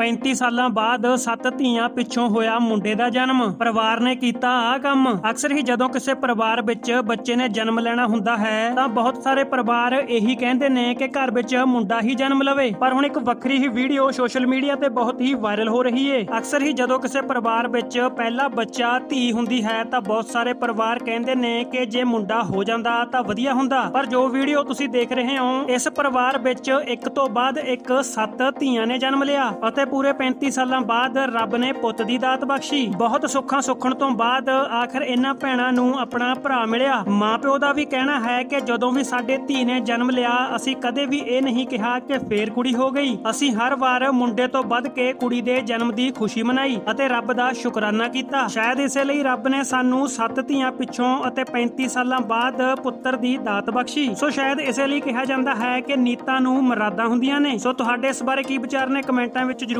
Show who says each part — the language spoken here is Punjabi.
Speaker 1: 35 ਸਾਲਾਂ ਬਾਅਦ ਸੱਤ ਧੀਆਂ ਪਿੱਛੋਂ ਹੋਇਆ ਮੁੰਡੇ ਦਾ ਜਨਮ। ਪਰਿਵਾਰ ਨੇ ਕੀਤਾ ਆ ਕੰਮ। ਅਕਸਰ ਹੀ ਜਦੋਂ ਕਿਸੇ ਪਰਿਵਾਰ ਵਿੱਚ ਬੱਚੇ ਨੇ ਜਨਮ ਲੈਣਾ ਹੁੰਦਾ ਹੈ, ਤਾਂ ਬਹੁਤ ਸਾਰੇ ਪਰਿਵਾਰ ਇਹੀ ਕਹਿੰਦੇ ਨੇ ਕਿ ਘਰ ਵਿੱਚ ਮੁੰਡਾ ਹੀ ਜਨਮ ਲਵੇ। ਪਰ ਹੁਣ ਇੱਕ ਵੱਖਰੀ ਹੀ ਵੀਡੀਓ ਸੋਸ਼ਲ ਮੀਡੀਆ ਤੇ ਬਹੁਤ ਹੀ ਵਾਇਰਲ ਹੋ ਰਹੀ ਏ। ਅਕਸਰ ਹੀ ਜਦੋਂ ਕਿਸੇ ਪਰਿਵਾਰ ਵਿੱਚ ਪਹਿਲਾ ਬੱਚਾ ਧੀ ਹੁੰਦੀ ਹੈ, ਤਾਂ ਬਹੁਤ ਸਾਰੇ ਪਰਿਵਾਰ ਕਹਿੰਦੇ ਨੇ ਕਿ ਜੇ ਮੁੰਡਾ ਹੋ ਜਾਂਦਾ ਤਾਂ ਵਧੀਆ ਹੁੰਦਾ। ਪਰ ਜੋ ਵੀਡੀਓ ਤੁਸੀਂ ਦੇਖ ਰਹੇ ਹੋ, ਇਸ ਪਰਿਵਾਰ ਵਿੱਚ ਇੱਕ ਤੋਂ ਬਾਅਦ ਇੱਕ ਸੱਤ ਧੀਆਂ ਨੇ ਜਨਮ ਲਿਆ ਅਤੇ ਪੂਰੇ 35 ਸਾਲਾਂ ਬਾਅਦ ਰੱਬ ਨੇ ਪੁੱਤ ਦੀ ਦਾਤ ਬਖਸ਼ੀ। ਬਹੁਤ ਸੁੱਖਾਂ ਸੁੱਖਣ ਤੋਂ ਬਾਅਦ ਆਖਰ ਇਹਨਾਂ ਭੈਣਾਂ ਨੂੰ ਆਪਣਾ ਭਰਾ ਮਿਲਿਆ। ਮਾਪਿਓ ਦਾ ਵੀ ਕਹਿਣਾ ਹੈ ਕਿ ਜਦੋਂ ਵੀ ਸਾਡੇ ਧੀ ਨੇ ਜਨਮ ਲਿਆ, ਅਸੀਂ ਕਦੇ ਵੀ ਇਹ ਨਹੀਂ ਕਿਹਾ ਕਿ ਫੇਰ ਕੁੜੀ ਹੋ ਗਈ। ਅਸੀਂ ਹਰ ਵਾਰ ਮੁੰਡੇ ਤੋਂ ਵੱਧ ਕੇ ਕੁੜੀ ਦੇ ਜਨਮ ਦੀ ਖੁਸ਼ੀ ਮਨਾਈ ਅਤੇ ਰੱਬ ਦਾ ਸ਼ੁਕਰਾਨਾ ਕੀਤਾ। ਸ਼ਾਇਦ ਇਸੇ ਲਈ ਰੱਬ ਨੇ ਸਾਨੂੰ ਸੱਤ ਧੀਆਂ ਪਿੱਛੋਂ ਅਤੇ 35 ਸਾਲਾਂ ਬਾਅਦ ਪੁੱਤਰ ਦੀ ਦਾਤ ਬਖਸ਼ੀ। ਸੋ ਸ਼ਾਇਦ ਇਸੇ ਲਈ ਕਿਹਾ ਜਾਂਦਾ ਹੈ ਕਿ ਨੀਤਾਂ ਨੂੰ ਮਰਾਦਾਂ ਹੁੰਦੀਆਂ ਨੇ। ਸੋ ਤੁਹਾਡੇ ਇਸ ਬਾਰੇ ਕੀ ਵਿਚਾਰ ਨੇ ਕਮੈਂਟਾਂ ਵਿੱਚ ਜਰੂਰ